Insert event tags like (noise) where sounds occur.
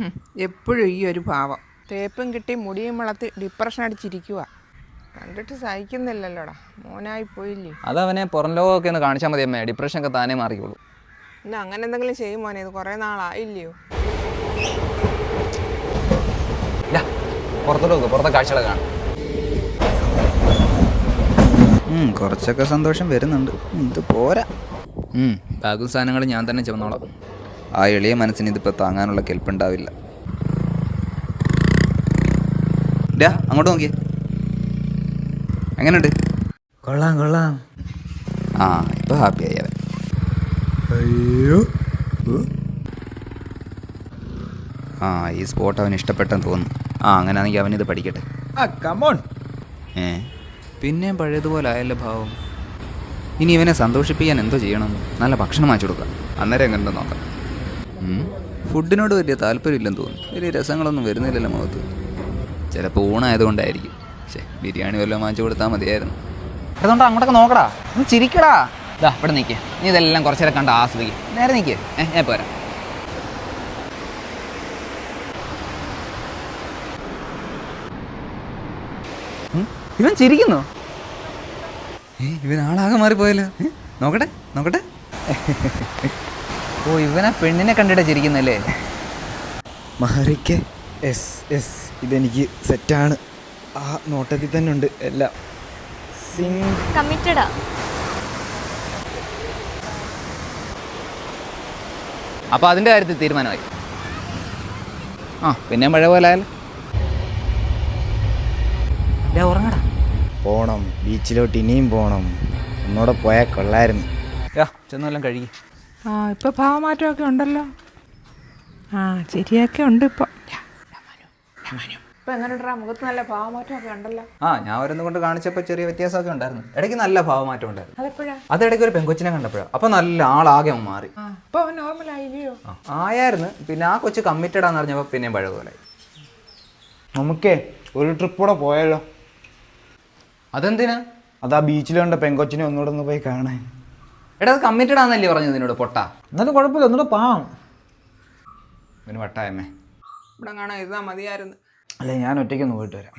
(laughs) എപ്പോഴും ഈ ഒരു ഭാവം. തേപ്പും കിട്ടി മുടിയും വളർത്തി ഡിപ്രഷൻ അടിച്ചിരിക്കുക കണ്ടിട്ട് സഹിക്കുന്നില്ലല്ലോടാ. മോനായി പോയില്ലേ? അതവനെ പുറം ലോകമൊക്കെ ഒന്ന് കാണിച്ചാൽ മതി അമ്മേ. ഡിപ്രഷൻ ഒക്കെ താനേ മാറിക്കോളൂ. ഇന്ന് അങ്ങനെ എന്തെങ്കിലും ചെയ്യും മോനെ. ഇത് കുറേ നാളായില്ലയോ? ഇല്ല പുറത്തോട്ട് നോക്ക്. പുറത്തെ കാഴ്ചകളെ കാണാം. ഉം, കുറച്ചൊക്കെ സന്തോഷം വരുന്നുണ്ട്. ഇത് പോരാ. ഉം, ബാഗും സാധനങ്ങളും ഞാൻ തന്നെ ചുമന്നോളാം. ആ എളിയ മനസ്സിന് ഇതിപ്പോൾ താങ്ങാനുള്ള കെൽപ്പുണ്ടാവില്ല. ഡാ അങ്ങോട്ട് നോക്കിയേ. എങ്ങനെയുണ്ട്? കൊള്ളാം കൊള്ളാം. ആ ഇപ്പൊ ഹാപ്പി ആയി അവൻ. അയ്യോ. ആ ഈ സ്പോട്ട് അവൻ ഇഷ്ടപ്പെട്ടെന്ന് തോന്നുന്നു. ആ അങ്ങനെയാണെങ്കിൽ അവനിത് പഠിക്കട്ടെ. ആ കമോൺ ഏ? പിന്നെയും പഴയതുപോലെ ആയല്ലോ ഭാവം. ഇനി ഇവനെ സന്തോഷിപ്പിക്കാൻ എന്തോ ചെയ്യണം. നല്ല ഭക്ഷണം വാങ്ങിച്ചു കൊടുക്കാം. അന്നേരം എങ്ങനെ നോക്കാം. ഫുഡിനോട് വലിയ താല്പര്യമില്ലെന്ന് തോന്നുന്നു. വലിയ രസങ്ങളൊന്നും വരുന്നില്ലല്ലോ മുഖത്ത്. ചിലപ്പോൾ ഊണായതുകൊണ്ടായിരിക്കും. പക്ഷേ ബിരിയാണി വല്ലതും വാങ്ങിച്ചു കൊടുത്താൽ മതിയായിരുന്നു. അതുകൊണ്ട് അങ്ങോട്ടൊക്കെ നോക്കടാ. ഒന്ന് ചിരിക്കടാ. ഇതാ ഇവിടെ നിൽക്കുക നീ ഇതെല്ലാം കുറച്ചേരം കണ്ട് ആസ്വദിക്കും. നേരെ നിൽക്കുക ഏ ഞാൻ പോരാ. ഇവൻ ചിരിക്കുന്നു. ഏ ഇവൻ ആളാകെ മാറിപ്പോയല്ലോ. നോക്കട്ടെ നോക്കട്ടെ. ഓ ഇവനെ പെണ്ണിനെ കണ്ടിട്ട് ചിരിക്കുന്നല്ലേ? മഹറിക്ക് എസ് എസ്. ഇതെനിക്ക് സെറ്റാണ്. ആ നോട്ടത്തിൽ തന്നെ ഉണ്ട് എല്ലാം. സിംഗ്. കമ്മിറ്റഡാ. അപ്പോൾ അതിന്റെ കാര്യത്തിൽ തീരുമാനമായി. ആ പിന്നെ മഴ പോലെ ഉറങ്ങടാ. പോണം. ബീച്ചിലോട്ട് ഇനിയും പോണം. ഒന്നോടെ പോയാൽ കൊള്ളായിരുന്നു. ചെന്നെല്ലാം കഴുകി. ആ ഇപ്പോൾ ഭാവമാറ്റമൊക്കെ ഉണ്ടല്ലോ. ആ ശരിയൊക്കെ ഉണ്ട് ഇപ്പൊ. ഇപ്പൊ എങ്ങനെയുണ്ടാ മുഖത്ത് നല്ല ഭാവമാറ്റമൊക്കെ ഉണ്ടല്ലോ. ആ ഞാൻ വരുന്ന കൊണ്ട് കാണിച്ചപ്പോൾ ചെറിയ വ്യത്യാസമൊക്കെ ഉണ്ടായിരുന്നു. ഇടയ്ക്ക് നല്ല ഭാവമാറ്റം ഉണ്ടായിരുന്നു. അതെപ്പോഴാ? അത് ഇടയ്ക്ക് ഒരു പെങ്കൊച്ചിനെ കണ്ടപ്പോഴാണ് അപ്പോൾ നല്ല ആളാകെ അവൻ മാറി. ആ ഇപ്പൊ നോർമൽ ആയില്ലയോ? ആയായിരുന്നു. പിന്നെ ആ കൊച്ചു കമ്മിറ്റഡ് ആണെന്ന് അറിഞ്ഞപ്പോൾ പിന്നെയും പഴയ പോലെ നമുക്കേ ഒരു ട്രിപ്പ് കൂടെ പോയാലോ? അതെന്തിനാ? അതാ ബീച്ചിലുണ്ട് കണ്ട പെങ്കൊച്ചിനെ ഒന്നുകൂടെ ഒന്ന് പോയി കാണാൻ. എടാ അത് കമ്മിറ്റഡ് ആണെന്നല്ലേ പറഞ്ഞത് നിന്നോട് പൊട്ട. എന്നാലും കുഴപ്പമില്ല ഒന്നുകൂടെ പാം പിന്നെ വട്ടായമ്മേ ഇവിടെ കാണാൻ ഇരുന്നാ മതിയായിരുന്നു. അല്ലേ ഞാൻ ഒറ്റയ്ക്കൊന്ന് പോയിട്ട് വരാം.